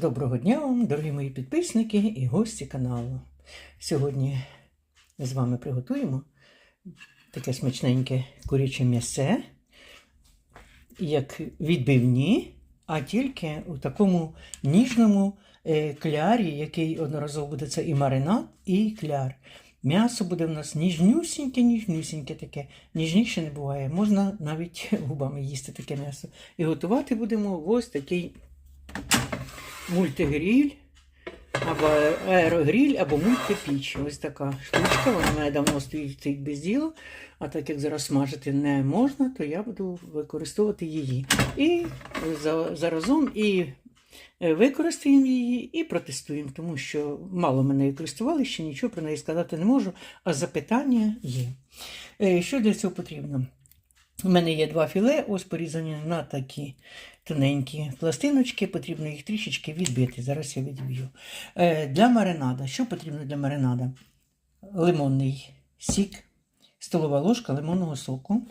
Доброго дня вам, дорогі мої підписники і гості каналу. Сьогодні з вами приготуємо таке смачненьке куряче м'ясе, як відбивні, а тільки у такому ніжному е, клярі, який одноразово буде це і маринад, і кляр. М'ясо буде в нас ніжнюсіньке, ніжнюсіньке таке. Ніжніше не буває. Можна навіть губами їсти таке м'ясо. І готувати будемо ось такий мультигріль, або аерогріль, або мультипіч. Ось така штучка. Вона давно стоїть без діла. А так як зараз смажити не можна, то я буду використовувати її. І заразом і е, використаємо її, і протестуємо, тому що мало мене користували, ще нічого про неї сказати не можу, а запитання є. Е, Що для цього потрібно? У мене є два філе, ось порізані на такі тоненькі пластиночки, потрібно їх трішечки відбити. Зараз я відб'ю. Е, Для маринада. Що потрібно для маринада? Лимонний сік, столова ложка лимонного соку,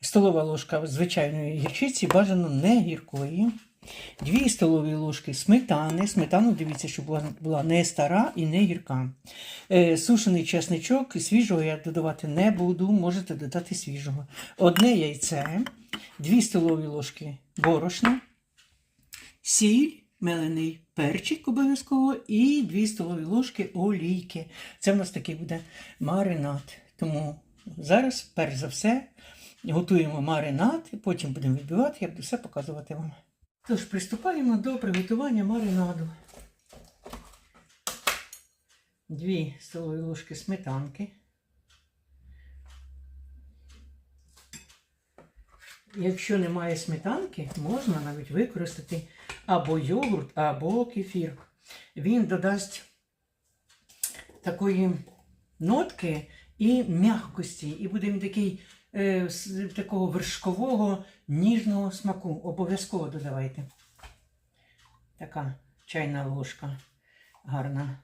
столова ложка звичайної гірчиці, бажано не гіркої. Дві столові ложки сметани. Сметану, дивіться, щоб була, була не стара і не гірка. Е, сушений чесничок, свіжого я додавати не буду, можете додати свіжого. Одне яйце, дві столові ложки борошна, сіль, мелений перчик обов'язково і дві столові ложки олійки. Це в нас такий буде маринад. Тому зараз, перш за все, готуємо маринад, потім будемо відбивати, я буду все показувати вам. Тож, приступаємо до приготування маринаду. Дві столові ложки сметанки. Якщо немає сметанки, можна навіть використати або йогурт, або кефір. Він додасть такої нотки і м'якості, і буде він такий е, такого вершкового ніжного смаку. Обов'язково додавайте. Така чайна ложка гарна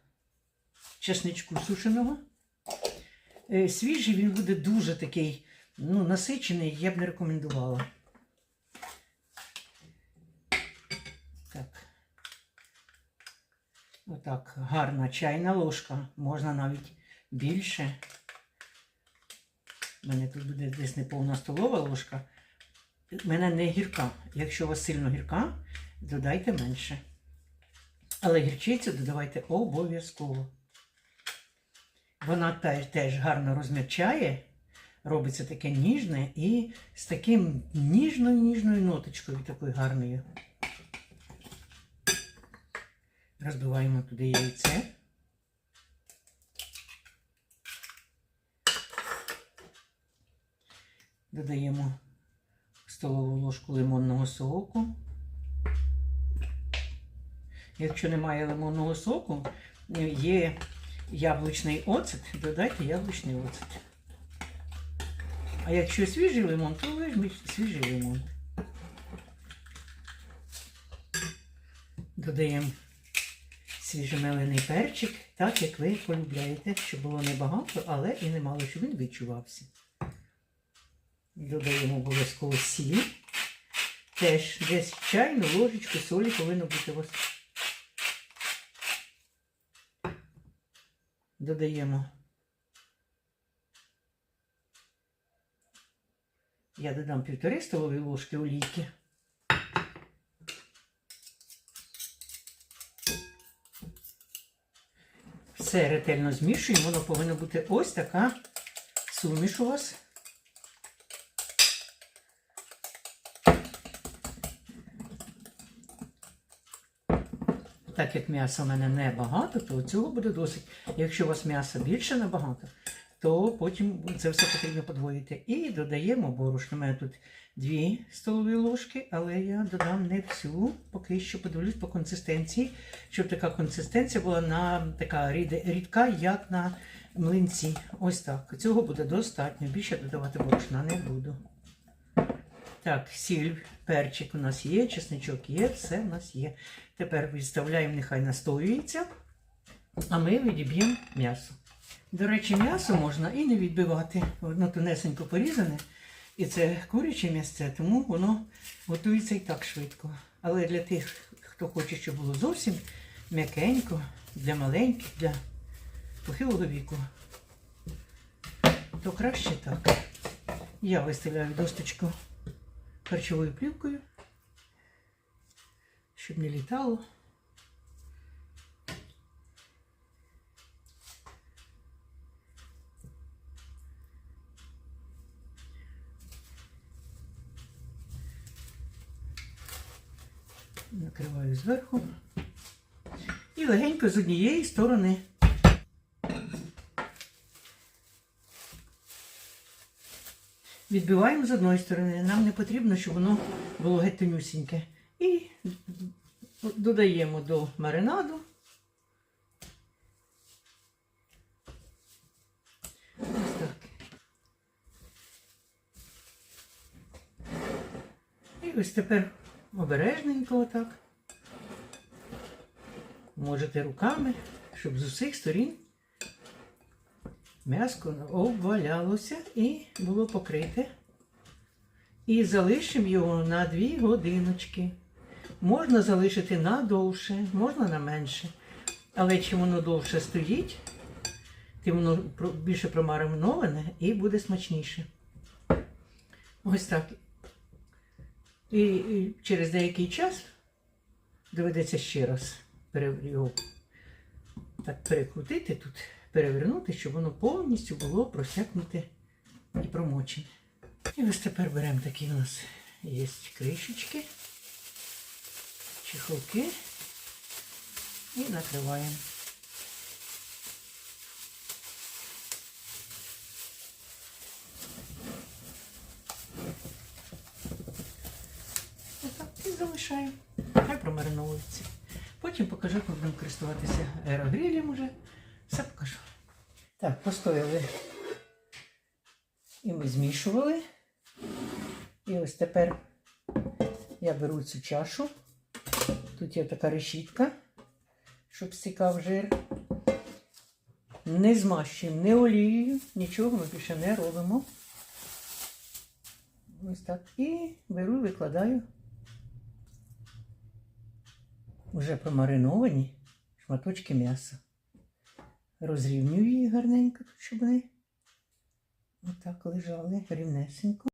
чесничку сушеного. Е, Свіжий він буде дуже такий ну, насичений, я б не рекомендувала. Так. Отак, гарна чайна ложка, можна навіть більше. У мене тут буде десь неповна столова ложка. У мене не гірка. Якщо у вас сильно гірка, додайте менше. Але гірчицю додавайте обов'язково. Вона теж, теж гарно розм'ячає, робиться таке ніжне і з таким ніжною-ніжною ноточкою такою гарною. Розбиваємо туди яйце. Додаємо столову ложку лимонного соку. Якщо немає лимонного соку, є яблучний оцет, додайте яблучний оцет. А якщо свіжий лимон, то візьміть свіжий лимон. Додаємо свіжомелений перчик, так як ви полюбляєте, щоб було небагато, але і немало, щоб він відчувався. Додаємо обов'язково сіль. Теж десь чайну ложечку солі повинно бути у вас. Додаємо. Я додам півтори столові ложки олійки. Все ретельно змішуємо, воно повинно бути ось така суміш у вас. Так як м'яса в мене небагато, то цього буде досить. Якщо у вас м'яса більше набагато, то потім це все потрібно подвоїти. І додаємо борошно. У мене тут дві столові ложки, але я додам не всю, поки що подивлюсь по консистенції, щоб така консистенція була на така рідка, як на млинці. Ось так. Цього буде достатньо. Більше додавати борошна не буду. Так, сіль, перчик у нас є, чесничок є, все у нас є. Тепер відставляємо, нехай настоюється, а ми відіб'ємо м'ясо. До речі, м'ясо можна і не відбивати. Воно тонесенько порізане. І це куряче м'ясце, тому воно готується і так швидко. Але для тих, хто хоче, щоб було зовсім м'якенько, для маленьких, для похилого віку, то краще так. Я виставляю досточку харчовою плівкою, щоб не літало. Накриваю зверху. І легенько з однієї сторони. Відбиваємо з одної сторони. Нам не потрібно, щоб воно було геть тонюсіньке. Додаємо до маринаду. Ось так. І ось тепер обережненько отак. Можете руками, щоб з усіх сторін м'яско обвалялося і було покрите. І залишимо його на 2 годиночки. Можна залишити на довше, можна на менше. Але чим воно довше стоїть, тим воно більше промариноване і буде смачніше. Ось так. І, через деякий час доведеться ще раз його так перекрутити тут, перевернути, щоб воно повністю було просякнуте і промочене. І ось тепер беремо такі у нас є кришечки, чехолки і накриваємо. І залишаємо. Хай промариновується. Потім покажу, як будемо користуватися аерогрилем уже. Все покажу. Так, постояли. І ми змішували. І ось тепер я беру цю чашу. Тут є така решітка, щоб стікав жир. Не змащуємо, не олією, нічого ми більше не робимо. Ось так. І беру, викладаю вже промариновані шматочки м'яса. Розрівнюю її гарненько, щоб вони отак лежали рівнесенько.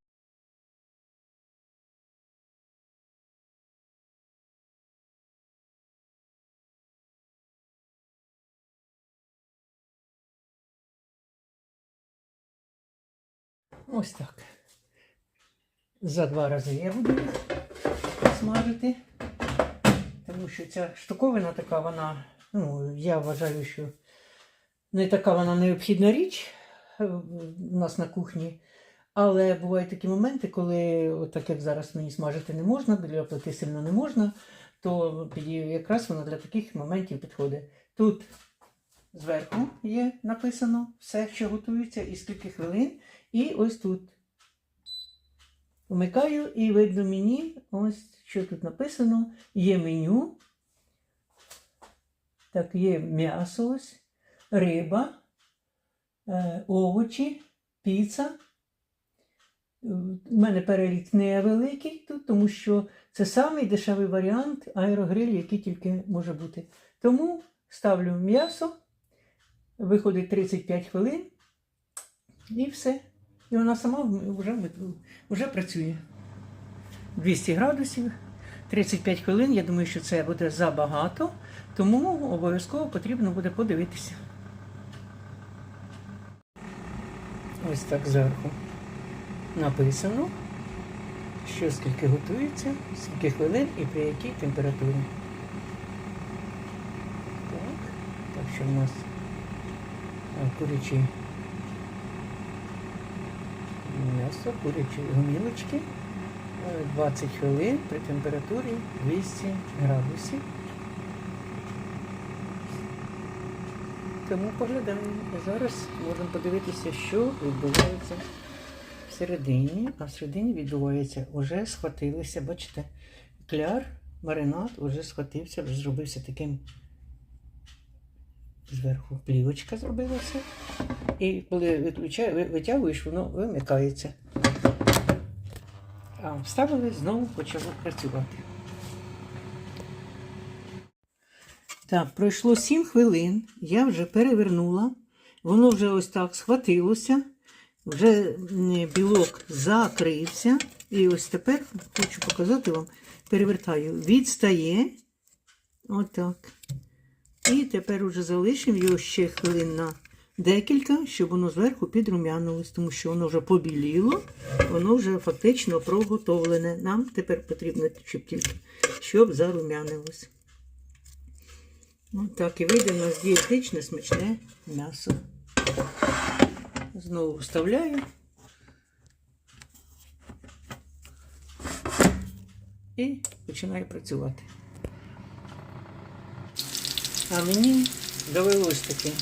Ось так. За два рази я буду смажити. Тому що ця штуковина така, вона, ну, я вважаю, що не така вона необхідна річ е, у нас на кухні. Але бувають такі моменти, коли, так як зараз мені смажити не можна, біля плити сильно не можна, то якраз вона для таких моментів підходить. Тут зверху є написано все, що готується, і скільки хвилин. І ось тут. Вмикаю і видно мені, ось що тут написано. Є меню. Так, є м'ясо, ось, риба, е, овочі, піца. У мене перелік невеликий тут, тому що це самий дешевий варіант аерогриль, який тільки може бути. Тому ставлю м'ясо, виходить 35 хвилин і все. І вона сама вже, вже працює. 200 градусів, 35 хвилин. Я думаю, що це буде забагато, тому обов'язково потрібно буде подивитися. Ось так зверху написано, що скільки готується, скільки хвилин і при якій температурі. Так, так що в нас курячі м'ясо, курячі гомілочки. Е, 20 хвилин при температурі 200 градусів. Тому поглядаємо. Зараз можемо подивитися, що відбувається всередині. А всередині відбувається, вже схватилися, бачите, кляр, маринад вже схватився, вже зробився таким зверху плівочка зробилася. І коли витягуєш, воно вимикається. А вставили, знову почало працювати. Так, пройшло 7 хвилин, я вже перевернула, воно вже ось так схватилося, вже білок закрився. І ось тепер хочу показати вам, перевертаю, відстає. Отак. І тепер уже залишимо його ще хвилин на декілька, щоб воно зверху підрумянилось, тому що воно вже побіліло, воно вже фактично проготовлене. Нам тепер потрібно щоб тільки, щоб зарумянилось. Ось так і вийде у нас дієтичне смачне м'ясо. Знову вставляю. І починаю працювати. А мені довелось таки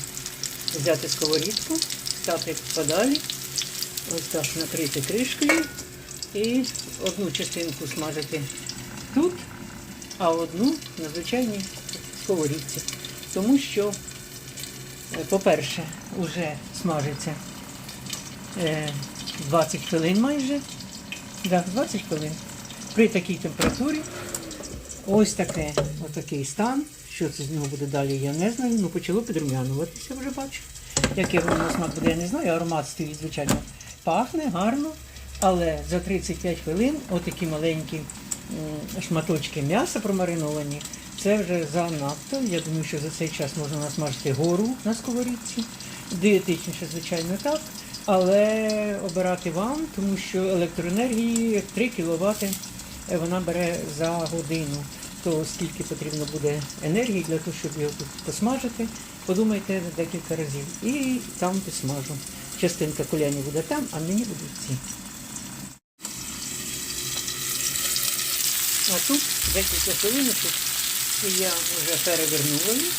взяти сковорідку, стати подалі, ось так накрити кришкою і одну частинку смажити тут, а одну на звичайній сковорідці. Тому що, е, по-перше, вже смажиться е, 20 хвилин майже. Да, 20 хвилин. При такій температурі ось таке, отакий стан. Що це з нього буде далі, я не знаю. Ну почало підрумянуватися, вже бачу. Яке воно на смак буде, я не знаю. Аромат стоїть, звичайно, пахне гарно. Але за 35 хвилин отакі маленькі шматочки м'яса промариновані. Це вже занадто. Я думаю, що за цей час можна насмажити гору на сковорідці. Дієтичніше, звичайно, так. Але обирати вам, тому що електроенергії 3 кВт вона бере за годину. То скільки потрібно буде енергії для того, щоб його посмажити, подумайте декілька разів. І там посмажу. Частинка коляні буде там, а мені будуть ці. А тут декілька хвилиночок, я вже перевернула їх.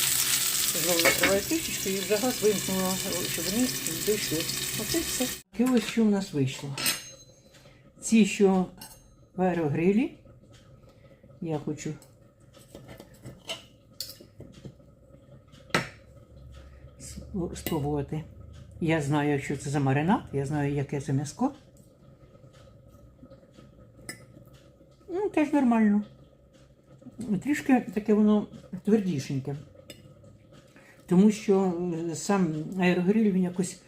Знову накриваю кришечку і вже газ вимкнула, щоб вони дійшли. Оце все. І ось що в нас вийшло. Ці, що в аерогрилі, я хочу спробувати. Я знаю, що це за маринад, я знаю, яке це м'яско. Ну, теж нормально. Трішки таке воно твердішеньке. Тому що е, сам аерогриль він якось,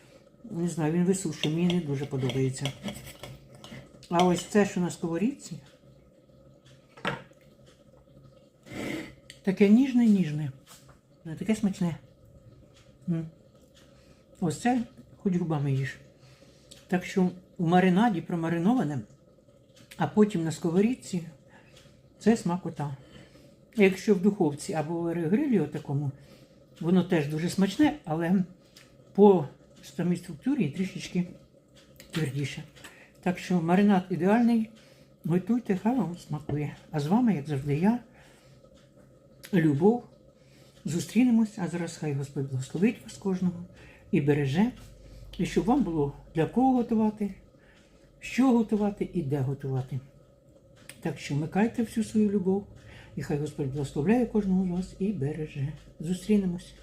не знаю, він висушує, мені не дуже подобається. А ось це, що на сковорідці, таке ніжне, ніжне. Таке смачне. Ось це хоч губами їж. Так що в маринаді промариноване, а потім на сковорідці це смакота. Якщо в духовці або в аерогрилі отакому, воно теж дуже смачне, але по самій структурі трішечки твердіше. Так що маринад ідеальний. Готуйте, хай вам смакує. А з вами, як завжди, я, Любов. Зустрінемось, а зараз хай Господь благословить вас кожного і береже. І щоб вам було для кого готувати, що готувати і де готувати. Так що вмикайте всю свою любов, і хай Господь благословляє кожного з вас і береже. Зустрінемось.